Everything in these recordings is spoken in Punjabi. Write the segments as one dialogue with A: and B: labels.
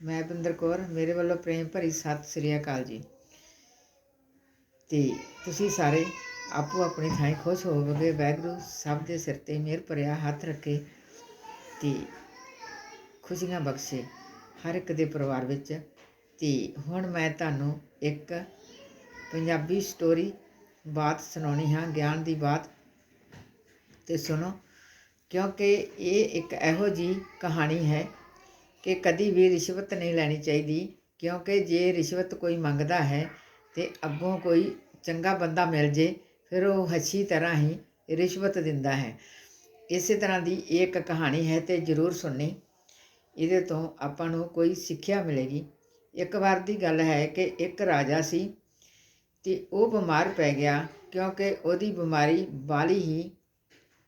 A: ਮੈਂ ਬਿੰਦਰ ਕੌਰ, ਮੇਰੇ ਵੱਲੋਂ ਪ੍ਰੇਮ ਭਰੀ ਸਤਿ ਸ੍ਰੀ ਅਕਾਲ ਜੀ। ਤੇ ਤੁਸੀਂ ਸਾਰੇ ਆਪੋ ਆਪਣੀ ਥਾਂ ਖੁਸ਼ ਹੋਵੋਗੇ ਵੈਗਰੂ ਸਭ ਦੇ ਸਿਰ ਤੇ ਮਿਹਰ ਭਰਿਆ ਹੱਥ ਰੱਖੇ ਤੇ ਖੁਸ਼ੀਆਂ ਬਖਸ਼ੇ ਹਰ ਇੱਕ ਦੇ ਪਰਿਵਾਰ ਵਿੱਚ। ਤੇ ਹੁਣ ਮੈਂ ਤੁਹਾਨੂੰ ਇੱਕ ਪੰਜਾਬੀ ਸਟੋਰੀ ਬਾਤ ਸੁਣਾਉਣੀ ਹਾਂ, ਗਿਆਨ ਦੀ ਬਾਤ। ਤੇ ਸੁਣੋ, ਕਿਉਂਕਿ ਇਹ ਇੱਕ ਇਹੋ ਜੀ ਕਹਾਣੀ ਹੈ ਕਿ ਕਦੀ ਵੀ ਰਿਸ਼ਵਤ ਨਹੀਂ ਲੈਣੀ ਚਾਹੀਦੀ, ਕਿਉਂਕਿ ਜੇ ਰਿਸ਼ਵਤ ਕੋਈ ਮੰਗਦਾ ਹੈ ਤੇ ਅੱਗੋਂ ਕੋਈ ਚੰਗਾ ਬੰਦਾ ਮਿਲ ਜੇ, ਫਿਰ ਉਹ ਅੱਛੀ ਤਰ੍ਹਾਂ ਹੀ ਰਿਸ਼ਵਤ ਦਿੰਦਾ ਹੈ। ਇਸੇ ਤਰ੍ਹਾਂ ਦੀ ਇਹ ਇੱਕ ਕਹਾਣੀ ਹੈ ਤੇ ਜ਼ਰੂਰ ਸੁਣਨੀ। ਇਹਦੇ ਤੋਂ ਆਪਾਂ ਨੂੰ ਕੋਈ ਸਿੱਖਿਆ ਮਿਲੇਗੀ। ਇੱਕ ਵਾਰ ਦੀ ਗੱਲ ਹੈ ਕਿ ਇੱਕ ਰਾਜਾ ਸੀ ਤੇ ਉਹ ਬਿਮਾਰ ਪੈ ਗਿਆ, ਕਿਉਂਕਿ ਉਹਦੀ ਬਿਮਾਰੀ ਬਾਲੀ ਹੀ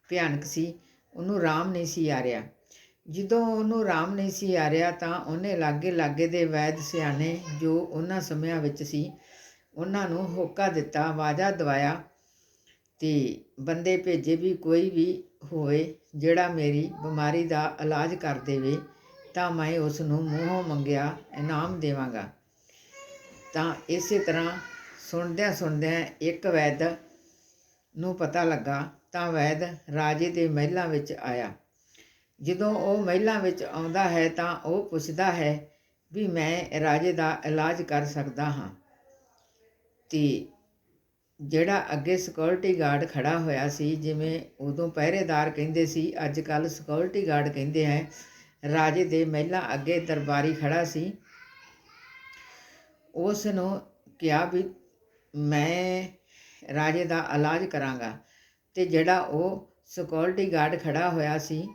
A: ਭਿਆਨਕ ਸੀ। ਉਹਨੂੰ ਆਰਾਮ ਨਹੀਂ ਸੀ ਆ ਰਿਹਾ। ਜਦੋਂ ਉਹਨੂੰ ਆਰਾਮ ਨਹੀਂ ਸੀ ਆ ਰਿਹਾ ਤਾਂ ਉਹਨੇ ਲਾਗੇ ਲਾਗੇ ਦੇ ਵੈਦ ਸਿਆਣੇ ਜੋ ਉਹਨਾਂ ਸਮਿਆਂ ਵਿੱਚ ਸੀ, ਉਹਨਾਂ ਨੂੰ ਹੋਕਾ ਦਿੱਤਾ ਵਾਜਾ ਦਵਾਇਆ ਤੇ ਬੰਦੇ ਭੇਜੇ ਵੀ ਕੋਈ ਵੀ ਹੋਵੇ ਜਿਹੜਾ ਮੇਰੀ ਬਿਮਾਰੀ ਦਾ ਇਲਾਜ ਕਰ ਦੇਵੇ ਤਾਂ ਮੈਂ ਉਸ ਨੂੰ ਮੂੰਹੋਂ ਮੰਗਿਆ, ਇਨਾਮ ਦੇਵਾਂਗਾ। ਤਾਂ ਇਸੇ ਤਰ੍ਹਾਂ ਸੁਣਦਿਆਂ ਸੁਣਦਿਆਂ ਇੱਕ ਵੈਦ ਨੂੰ ਪਤਾ ਲੱਗਾ ਤਾਂ ਵੈਦ ਰਾਜੇ ਦੇ ਮਹਿਲਾਂ ਵਿੱਚ ਆਇਆ। ਜਦੋਂ ਉਹ ਮਹਿਲਾਂ ਵਿੱਚ ਆਉਂਦਾ ਹੈ ਤਾਂ ਉਹ ਪੁੱਛਦਾ ਹੈ ਵੀ ਮੈਂ ਰਾਜੇ ਦਾ ਇਲਾਜ ਕਰ ਸਕਦਾ ਹਾਂ। ਤੇ ਜਿਹੜਾ ਅੱਗੇ ਸਿਕਿਉਰਿਟੀ ਗਾਰਡ ਖੜਾ ਹੋਇਆ ਸੀ, ਜਿਵੇਂ ਉਦੋਂ ਪਹਿਰੇਦਾਰ ਕਹਿੰਦੇ ਸੀ ਅੱਜ ਕੱਲ ਸਿਕਿਉਰਿਟੀ ਗਾਰਡ ਕਹਿੰਦੇ ਹੈ, ਰਾਜੇ ਦੇ ਮਹਿਲਾਂ ਅੱਗੇ ਦਰਬਾਰੀ ਖੜਾ ਸੀ। ਉਸ ਨੂੰ ਕਿਹਾ ਵੀ ਮੈਂ ਰਾਜੇ ਦਾ ਇਲਾਜ ਕਰਾਂਗਾ। ਤੇ ਜਿਹੜਾ ਉਹ ਸਿਕਿਉਰਿਟੀ ਗਾਰਡ ਖੜਾ ਹੋਇਆ ਸੀ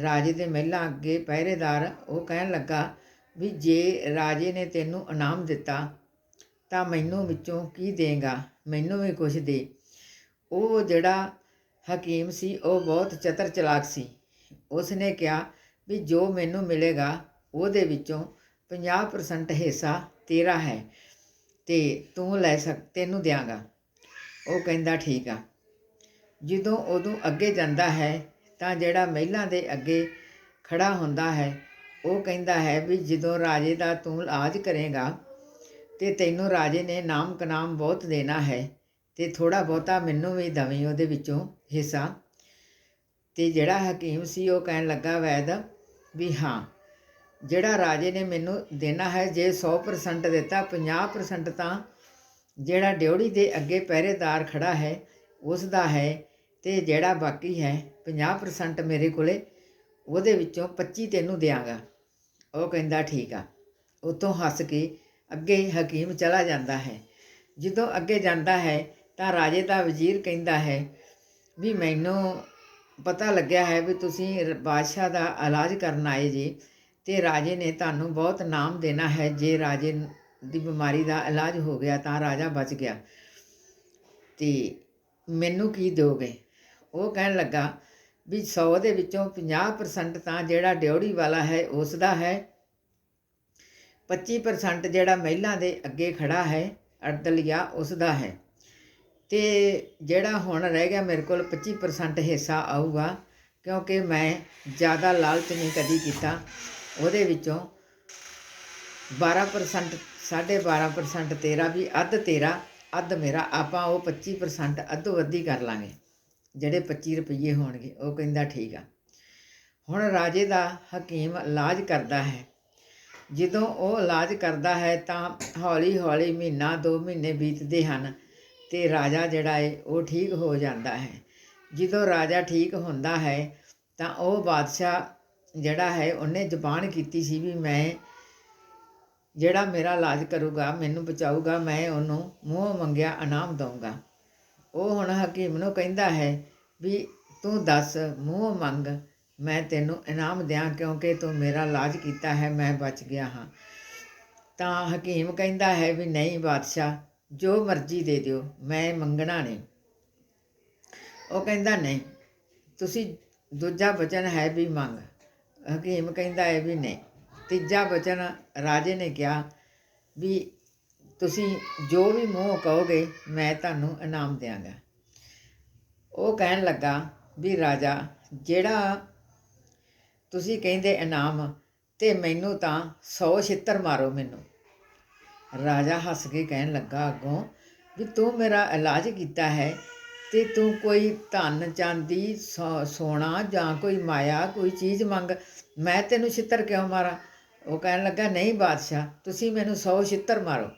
A: ਰਾਜੇ ਦੇ ਮਹਿਲਾਂ ਅੱਗੇ ਪਹਿਰੇਦਾਰ ਉਹ ਕਹਿਣ ਲੱਗਾ ਵੀ ਜੇ ਰਾਜੇ ਨੇ ਤੈਨੂੰ ਇਨਾਮ ਦਿੱਤਾ ਤਾਂ ਮੈਨੂੰ ਵਿੱਚੋਂ ਕੀ ਦੇਗਾ? ਮੈਨੂੰ ਵੀ ਕੁਝ ਦੇ। ਉਹ ਜਿਹੜਾ ਹਕੀਮ ਸੀ, ਉਹ ਬਹੁਤ ਚਤਰ ਚਲਾਕ ਸੀ। ਉਸ ਨੇ ਕਿਹਾ ਵੀ ਜੋ ਮੈਨੂੰ ਮਿਲੇਗਾ, ਉਹਦੇ ਵਿੱਚੋਂ 50% ਹਿੱਸਾ ਤੇਰਾ ਹੈ ਤੇ ਤੂੰ ਲੈ ਸਕ, ਤੈਨੂੰ ਦਿਆਂਗਾ। ਉਹ ਕਹਿੰਦਾ ਠੀਕ ਆ। ਜਦੋਂ ਉਦੋਂ ਅੱਗੇ ਜਾਂਦਾ ਹੈ ਤਾਂ ਜਿਹੜਾ ਮਹਿਲਾਂ ਦੇ ਅੱਗੇ ਖੜਾ ਹੁੰਦਾ ਹੈ, ਉਹ ਕਹਿੰਦਾ ਹੈ ਵੀ ਜਦੋਂ ਰਾਜੇ ਦਾ ਤੂੰ ਇਲਾਜ ਕਰੇਗਾ, ਤੇ ਤੈਨੂੰ ਰਾਜੇ ਨੇ ਨਾਮ ਕਨਾਮ ਬਹੁਤ ਦੇਣਾ ਹੈ, ਤੇ ਥੋੜਾ ਬਹੁਤਾ ਮੈਨੂੰ ਵੀ ਦਵੀਂ ਉਹਦੇ ਵਿੱਚੋਂ ਹਿੱਸਾ। ਤੇ ਜਿਹੜਾ ਹਕੀਮ ਸੀ, ਉਹ ਕਹਿਣ ਲੱਗਾ ਵੈਦ ਵੀ ਹਾਂ, ਜਿਹੜਾ ਰਾਜੇ ਨੇ ਮੈਨੂੰ ਦੇਣਾ ਹੈ, ਜੇ 100% ਦਿੱਤਾ 50% ਤਾਂ ਜਿਹੜਾ ਡਿਉੜੀ ਦੇ ਅੱਗੇ ਪਹਿਰੇਦਾਰ ਖੜਾ ਹੈ ਉਸ ਦਾ ਹੈ ਤੇ ਜਿਹੜਾ ਬਾਕੀ ਹੈ 50% ਮੇਰੇ ਕੋਲੇ, ਉਹਦੇ ਵਿੱਚੋਂ 25 ਤੈਨੂੰ ਦਿਆਂਗਾ। ਉਹ ਕਹਿੰਦਾ ਠੀਕ ਆ। ਉਤੋਂ ਹੱਸ ਕੇ ਅੱਗੇ ਹਕੀਮ ਚਲਾ ਜਾਂਦਾ ਹੈ। ਜਦੋਂ ਅੱਗੇ ਜਾਂਦਾ ਹੈ ਤਾਂ ਰਾਜੇ ਦਾ ਵਜ਼ੀਰ ਕਹਿੰਦਾ ਹੈ ਵੀ ਮੈਨੂੰ ਪਤਾ ਲੱਗਿਆ ਹੈ ਵੀ ਤੁਸੀਂ ਬਾਦਸ਼ਾਹ ਦਾ ਇਲਾਜ ਕਰਨ ਆਏ ਜੀ ਤੇ ਰਾਜੇ ਨੇ ਤੁਹਾਨੂੰ ਬਹੁਤ ਨਾਮ ਦੇਣਾ ਹੈ। ਜੇ ਰਾਜੇ ਦੀ ਬਿਮਾਰੀ ਦਾ ਇਲਾਜ ਹੋ ਗਿਆ ਤਾਂ ਰਾਜਾ ਬਚ ਗਿਆ। ਤੇ ਮੈਨੂੰ ਕੀ ਦਿਓਗੇ? ਉਹ ਕਹਿਣ ਲੱਗਾ ਵੀ 100 ਦੇ ਵਿੱਚੋਂ 50% ਤਾਂ ਜਿਹੜਾ ਡਿਉੜੀ ਵਾਲਾ ਹੈ ਉਸ ਦਾ ਹੈ 25% ਜਿਹੜਾ ਮਹਿਲਾ ਦੇ ਅੱਗੇ ਖੜਾ ਹੈ ਅਰਦਲੀਆ ਉਸ ਦਾ ਹੈ। ਤੇ ਜਿਹੜਾ ਹੁਣ ਰਹਿ ਗਿਆ ਮੇਰੇ ਕੋਲ 25% ਹਿੱਸਾ ਆਊਗਾ, ਕਿਉਂਕਿ ਮੈਂ ਜ਼ਿਆਦਾ ਲਾਲਚ ਨਹੀਂ ਕਦੀ ਕੀਤਾ। ਉਹਦੇ ਵਿੱਚੋਂ 12% 12.5% ਤੇਰਾ ਵੀ ਅੱਧ ਤੇਰਾ, ਅੱਧ ਮੇਰਾ, ਆਪਾਂ ਉਹ 25% ਅੱਧੋ ਅੱਧੀ ਕਰ ਲਾਂਗੇ। ਜਿਹੜੇ 25 ਰੁਪਏ ਹੋਣਗੇ, ਉਹ ਕਹਿੰਦਾ ਠੀਕ ਆ। ਹੁਣ ਰਾਜੇ ਦਾ ਹਕੀਮ ਇਲਾਜ ਕਰਦਾ ਹੈ। ਜਦੋਂ ਉਹ ਇਲਾਜ ਕਰਦਾ ਹੈ ਤਾਂ ਹੌਲੀ ਹੌਲੀ ਮਹੀਨਾ, ਦੋ ਮਹੀਨੇ ਬੀਤਦੇ ਹਨ ਤੇ ਰਾਜਾ ਜਿਹੜਾ ਹੈ ਉਹ ਠੀਕ ਹੋ ਜਾਂਦਾ ਹੈ। ਜਦੋਂ ਰਾਜਾ ਠੀਕ ਹੁੰਦਾ ਹੈ ਤਾਂ ਉਹ ਬਾਦਸ਼ਾਹ ਜਿਹੜਾ ਹੈ, ਉਹਨੇ ਜ਼ਬਾਨ ਕੀਤੀ ਸੀ ਵੀ ਮੈਂ ਜਿਹੜਾ ਮੇਰਾ ਇਲਾਜ ਕਰੂਗਾ, ਮੈਨੂੰ ਬਚਾਊਗਾ, ਮੈਂ ਉਹਨੂੰ ਮੂੰਹ ਮੰਗਿਆ ਇਨਾਮ ਦਊਂਗਾ। ਉਹ ਹੁਣ ਹਕੀਮ ਨੂੰ ਕਹਿੰਦਾ ਹੈ ਵੀ ਤੂੰ ਦੱਸ, ਮੂੰਹ ਮੰਗ, ਮੈਂ ਤੈਨੂੰ ਇਨਾਮ ਦਿਆਂ ਕਿਉਂਕਿ ਤੂੰ ਮੇਰਾ ਇਲਾਜ ਕੀਤਾ ਹੈ, ਮੈਂ ਬਚ ਗਿਆ ਹਾਂ। ਤਾਂ ਹਕੀਮ ਕਹਿੰਦਾ ਹੈ ਵੀ ਨਹੀਂ ਬਾਦਸ਼ਾਹ, ਜੋ ਮਰਜ਼ੀ ਦੇ ਦਿਓ, ਮੈਂ ਮੰਗਣਾ ਨਹੀਂ। ਉਹ ਕਹਿੰਦਾ, ਨਹੀਂ, ਤੁਸੀਂ ਦੂਜਾ ਬਚਨ ਹੈ ਵੀ ਮੰਗ। ਹਕੀਮ ਕਹਿੰਦਾ ਹੈ ਵੀ ਨਹੀਂ। ਤੀਜਾ ਬਚਨ ਰਾਜੇ ਨੇ ਕਿਹਾ ਵੀ ਤੁਸੀਂ ਜੋ ਵੀ ਮੂੰਹ ਕਹੋਗੇ, ਮੈਂ ਤੁਹਾਨੂੰ ਇਨਾਮ ਦਿਆਂਗਾ। ਉਹ ਕਹਿਣ ਲੱਗਾ ਵੀ, ਰਾਜਾ, ਜਿਹੜਾ ਤੁਸੀਂ ਕਹਿੰਦੇ ਇਨਾਮ ਤੇ ਮੈਨੂੰ ਤਾਂ 100 ਛਿੱਤਰ ਮਾਰੋ ਮੈਨੂੰ। ਰਾਜਾ ਹੱਸ ਕੇ ਕਹਿਣ ਲੱਗਾ ਅੱਗੋਂ ਵੀ, ਤੂੰ ਮੇਰਾ ਇਲਾਜ ਕੀਤਾ ਹੈ ਤੇ ਤੂੰ ਕੋਈ ਧਨ, ਚਾਂਦੀ, ਸੋ- ਸੋਨਾ ਜਾਂ ਕੋਈ ਮਾਇਆ, ਕੋਈ ਚੀਜ਼ ਮੰਗ, ਮੈਂ ਤੈਨੂੰ ਛਿੱਤਰ ਕਿਉਂ ਮਾਰਾਂ? ਉਹ ਕਹਿਣ ਲੱਗਾ, ਨਹੀਂ ਬਾਦਸ਼ਾਹ, ਤੁਸੀਂ ਮੈਨੂੰ 100 ਛਿੱਤਰ ਮਾਰੋ।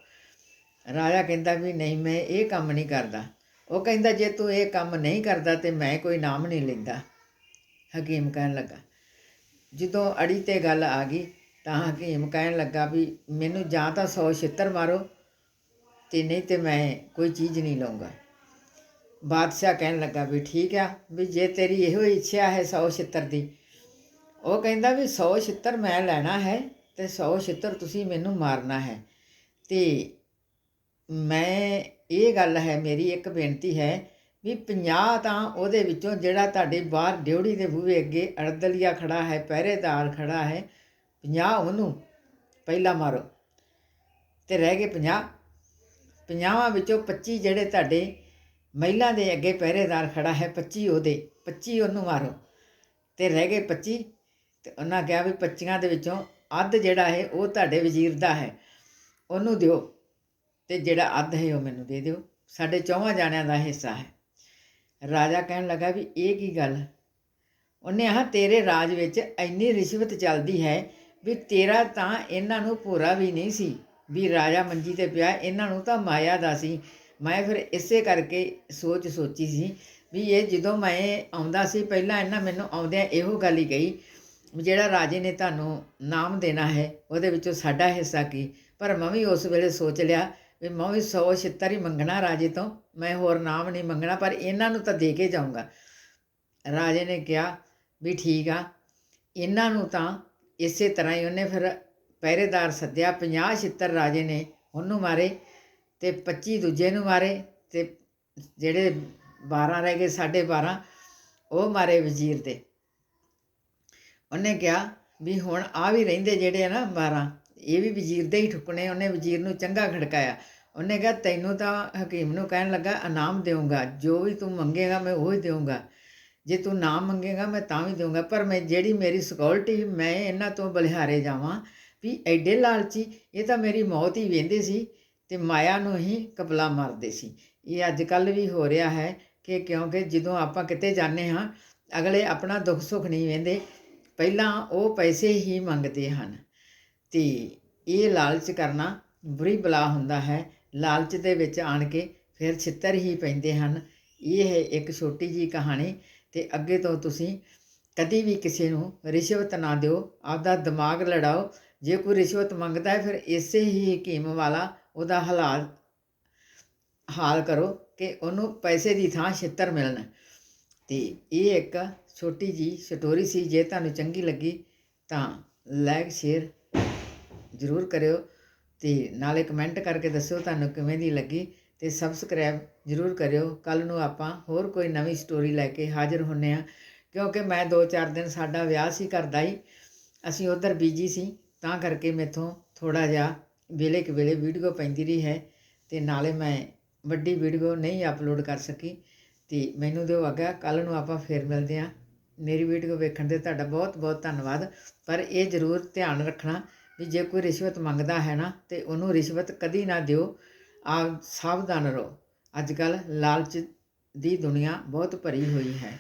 A: ਰਾਜਾ ਕਹਿੰਦਾ ਵੀ ਨਹੀਂ, ਮੈਂ ਇਹ ਕੰਮ ਨਹੀਂ ਕਰਦਾ। ਉਹ ਕਹਿੰਦਾ, ਜੇ ਤੂੰ ਇਹ ਕੰਮ ਨਹੀਂ ਕਰਦਾ ਤੇ ਮੈਂ ਕੋਈ ਨਾਮ ਨਹੀਂ ਲੈਂਦਾ। ਹਕੀਮ ਕਹਿਣ ਲੱਗਾ। ਜਦੋਂ ਅੜੀ ਤੇ ਗੱਲ ਆ ਗਈ ਤਾਂ ਹਕੀਮ ਕਹਿਣ ਲੱਗਾ ਵੀ ਮੈਨੂੰ ਜਾਂ ਤਾਂ 100 ਛਿੱਤਰ ਮਾਰੋ ਤੇ ਨਹੀਂ ਤੇ ਮੈਂ ਕੋਈ ਚੀਜ਼ ਨਹੀਂ ਲਵਾਂਗਾ ਬਾਦਸ਼ਾਹ ਕਹਿਣ ਲੱਗਾ ਵੀ ਠੀਕ ਆ, ਵੀ ਜੇ ਤੇਰੀ ਇਹੋ ਇੱਛਾ ਹੈ 100 ਛਿੱਤਰ ਦੀ, ਉਹ ਕਹਿੰਦਾ ਵੀ 100 ਛਿੱਤਰ ਮੈਂ ਲੈਣਾ ਹੈ ਤੇ 100 ਛਿੱਤਰ ਤੁਸੀਂ ਮੈਨੂੰ ਮਾਰਨਾ ਹੈ। ਤੇ ਮੈਂ ਇਹ ਗੱਲ ਹੈ, ਮੇਰੀ ਇੱਕ ਬੇਨਤੀ ਹੈ ਵੀ 50 ਤਾਂ ਉਹਦੇ ਵਿੱਚੋਂ ਜਿਹੜਾ ਤੁਹਾਡੇ ਬਾਹਰ ਡਿਉੜੀ ਦੇ ਬੂਹੇ ਅੱਗੇ ਅੜਦਲੀਆ ਖੜਾ ਹੈ, ਪਹਿਰੇਦਾਰ ਖੜਾ ਹੈ 50 ਉਹਨੂੰ ਪਹਿਲਾਂ ਮਾਰੋ ਤੇ ਰਹਿ ਗਏ 50 ਪੰਜਾਹਾਂ ਵਿੱਚੋਂ 25 ਜਿਹੜੇ ਤੁਹਾਡੇ ਮਹਿਲਾ ਦੇ ਅੱਗੇ ਪਹਿਰੇਦਾਰ ਖੜਾ ਹੈ 25 ਉਹਦੇ 25 ਉਹਨੂੰ ਮਾਰੋ ਤੇ ਰਹਿ ਗਏ 25 ਤੇ ਉਹਨਾਂ ਕਿਹਾ ਵੀ 25 ਦੇ ਵਿੱਚੋਂ ਅੱਧ ਜਿਹੜਾ ਹੈ ਉਹ ਤੁਹਾਡੇ ਵਜ਼ੀਰ ਦਾ ਹੈ, ਉਹਨੂੰ ਦਿਓ। ਤੇ ਜਿਹੜਾ ਅੱਧ ਹੈ ਉਹ ਮੈਨੂੰ ਦੇ ਦਿਓ। ਸਾਡੇ ਚੌਵਾਂ ਜਾਣਿਆਂ ਦਾ ਹਿੱਸਾ ਹੈ। ਰਾਜਾ ਕਹਿਣ ਲੱਗਾ ਵੀ ਇਹ ਕੀ ਗੱਲ? ਉਹਨੇ ਆਹ ਤੇਰੇ ਰਾਜ ਵਿੱਚ ਇੰਨੀ ਰਿਸ਼ਵਤ ਚੱਲਦੀ ਹੈ ਵੀ ਤੇਰਾ ਤਾਂ ਇਹਨਾਂ ਨੂੰ ਪੂਰਾ ਵੀ ਨਹੀਂ ਸੀ। ਵੀ ਰਾਜਾ ਮੰਜੀ ਤੇ ਪਿਆ, ਇਹਨਾਂ ਨੂੰ ਤਾਂ ਮਾਇਆ ਦਾ ਸੀ। ਮੈਂ ਫਿਰ ਇਸੇ ਕਰਕੇ ਸੋਚ ਸੋਚੀ ਸੀ ਵੀ ਇਹ ਜਦੋਂ ਮੈਂ ਆਉਂਦਾ ਸੀ, ਪਹਿਲਾਂ ਇਹਨਾਂ ਮੈਨੂੰ ਆਉਂਦਿਆਂ ਇਹੋ ਗੱਲ ਹੀ ਕਹੀ, ਵੀ ਜਿਹੜਾ ਰਾਜੇ ਨੇ ਤੁਹਾਨੂੰ ਨਾਮ ਦੇਣਾ ਹੈ, ਉਹਦੇ ਵਿੱਚੋਂ ਸਾਡਾ ਹਿੱਸਾ ਕੀ? ਪਰ ਮੈਂ ਵੀ ਉਸ ਵੇਲੇ ਸੋਚ ਲਿਆ ਵੀ ਮੈਂ ਵੀ 100 ਛਿੱਤਰ ਹੀ ਮੰਗਣਾ ਰਾਜੇ ਤੋਂ, ਮੈਂ ਹੋਰ ਨਾਮ ਨਹੀਂ ਮੰਗਣਾ, ਪਰ ਇਹਨਾਂ ਨੂੰ ਤਾਂ ਦੇ ਕੇ ਜਾਊਂਗਾ। ਰਾਜੇ ਨੇ ਕਿਹਾ ਵੀ ਠੀਕ ਆ, ਇਹਨਾਂ ਨੂੰ ਤਾਂ ਇਸੇ ਤਰ੍ਹਾਂ ਹੀ ਉਹਨੇ ਫਿਰ ਪਹਿਰੇਦਾਰ ਸੱਦਿਆ 50 ਛਿੱਤਰ ਰਾਜੇ ਨੇ ਉਹਨੂੰ ਮਾਰੇ ਤੇ 25 ਦੂਜੇ ਨੂੰ ਮਾਰੇ ਤੇ ਜਿਹੜੇ 12 ਰਹਿ ਗਏ 12.5 ਉਹ ਮਾਰੇ ਵਜ਼ੀਰ ਦੇ। ਉਹਨੇ ਕਿਹਾ ਵੀ ਹੁਣ ਆ ਵੀ ਰਹਿੰਦੇ ਜਿਹੜੇ ਆ ਨਾ 12 ਇਹ ਵੀ ਵਜ਼ੀਰ ਦੇ ਹੀ ਠੁਕਣੇ, ਉਹਨੇ ਵਜ਼ੀਰ ਨੂੰ ਚੰਗਾ ਖੜਕਾਇਆ। ਉਹਨੇ ਕਿਹਾ, ਤੈਨੂੰ ਤਾਂ ਹਕੀਮ ਨੂੰ ਕਹਿਣ ਲੱਗਾ, ਇਨਾਮ ਦੇਵਾਂਗਾ ਜੋ ਵੀ ਤੂੰ ਮੰਗੇਗਾ ਮੈਂ ਉਹ ਹੀ ਦੇਵਾਂਗਾ ਜੇ ਤੂੰ ਨਾ ਮੰਗੇਗਾ ਮੈਂ ਤਾਂ ਵੀ ਦੇਵਾਂਗਾ ਪਰ ਮੈਂ ਜਿਹੜੀ ਮੇਰੀ ਸਿਕਿਉਰਿਟੀ ਮੈਂ ਇਹਨਾਂ ਤੋਂ ਬਲਿਹਾਰੇ ਜਾਵਾਂ ਵੀ ਐਡੇ ਲਾਲਚੀ, ਇਹ ਤਾਂ ਮੇਰੀ ਮੌਤ ਹੀ ਵੇਂਦੇ ਸੀ ਤੇ ਮਾਇਆ ਨੂੰ ਹੀ ਕਪਲਾ ਮਾਰਦੇ ਸੀ। ਇਹ ਅੱਜ ਕੱਲ ਵੀ ਹੋ ਰਿਹਾ ਹੈ ਕਿ ਕਿਉਂਕਿ ਜਦੋਂ ਆਪਾਂ ਕਿਤੇ ਜਾਂਦੇ ਹਾਂ, ਅਗਲੇ ਆਪਣਾ ਦੁੱਖ ਸੁੱਖ ਨਹੀਂ ਵੇਂਦੇ। ਪਹਿਲਾਂ ਉਹ ਪੈਸੇ ਹੀ ਮੰਗਦੇ ਹਨ ਤੇ ਇਹ ਲਾਲਚ ਕਰਨਾ ਬੁਰੀ ਬਲਾ ਹੁੰਦਾ ਹੈ। ਲਾਲਚ ਦੇ ਵਿੱਚ ਆਣ ਕੇ ਫਿਰ ਛਿੱਤਰ ਹੀ ਪੈਂਦੇ ਹਨ। ਇਹ ਹੈ ਇੱਕ ਛੋਟੀ ਜੀ ਕਹਾਣੀ ਤੇ ਅੱਗੇ ਤੋਂ ਤੁਸੀਂ ਕਦੀ ਵੀ ਕਿਸੇ ਨੂੰ ਰਿਸ਼ਵਤ ਨਾ ਦਿਓ। ਆਪਦਾ ਦਿਮਾਗ ਲੜਾਓ। ਜੇ ਕੋਈ ਰਿਸ਼ਵਤ ਮੰਗਦਾ ਹੈ, ਫਿਰ ਇਸੇ ਹੀ ਹਕੀਮ ਵਾਲਾ ਉਹਦਾ ਹਾਲਾਤ, ਹਾਲ ਕਰੋ ਕਿ ਉਹਨੂੰ ਪੈਸੇ ਦੀ ਥਾਂ ਛਿੱਤਰ ਮਿਲਣ। ਤੇ ਇਹ ਇੱਕ ਛੋਟੀ ਜੀ ਸਟੋਰੀ ਸੀ। ਜੇ ਤੁਹਾਨੂੰ ਚੰਗੀ ਲੱਗੀ ਤਾਂ ਲਾਈਕ, ਸ਼ੇਅਰ ਜ਼ਰੂਰ ਕਰਿਓ। ਤੇ ਨਾਲੇ ਕਮੈਂਟ ਕਰਕੇ ਦੱਸਿਓ ਤੁਹਾਨੂੰ ਕਿਵੇਂ ਦੀ ਲੱਗੀ ਤੇ ਸਬਸਕ੍ਰਾਈਬ ਜ਼ਰੂਰ ਕਰਿਓ। ਕੱਲ ਨੂੰ ਆਪਾਂ ਹੋਰ ਕੋਈ ਨਵੀਂ ਸਟੋਰੀ ਲੈ ਕੇ ਹਾਜ਼ਰ ਹੁੰਨੇ ਆ। ਕਿਉਂਕਿ ਮੈਂ 2-4 ਦਿਨ ਸਾਡਾ ਵਿਆਹ ਸੀ ਕਰਦਾ ਹੀ, ਅਸੀਂ ਉਧਰ ਬੀਜੀ ਸੀ, ਤਾਂ ਕਰਕੇ ਮੇਥੋਂ ਥੋੜਾ ਜਿਹਾ ਵੇਲੇ ਕਿ ਵੇਲੇ ਵੀਡੀਓ ਪੈਂਦੀ ਰਹੀ ਹੈ ਤੇ ਨਾਲੇ ਮੈਂ ਵੱਡੀ ਵੀਡੀਓ ਨਹੀਂ ਅਪਲੋਡ ਕਰ ਸਕੀ ਤੇ ਮੈਨੂੰ ਦਿਓ ਆਗਾ ਕੱਲ ਨੂੰ ਆਪਾਂ ਫੇਰ ਮਿਲਦੇ ਆ। ਮੇਰੀ ਵੀਡੀਓ ਵੇਖਣ ਦੇ ਤੁਹਾਡਾ ਬਹੁਤ ਬਹੁਤ ਧੰਨਵਾਦ। ਪਰ ਇਹ ਜ਼ਰੂਰ ਧਿਆਨ ਰੱਖਣਾ ਵੀ ਜੇ ਕੋਈ ਰਿਸ਼ਵਤ ਮੰਗਦਾ ਹੈ ਨਾ, ਤੇ ਉਹਨੂੰ ਰਿਸ਼ਵਤ ਕਦੀ ਨਾ ਦਿਓ। ਆ ਸਾਵਧਾਨ ਰਹੋ। ਅੱਜ ਕੱਲ ਲਾਲਚ ਦੀ ਦੁਨੀਆ ਬਹੁਤ ਭਰੀ ਹੋਈ ਹੈ।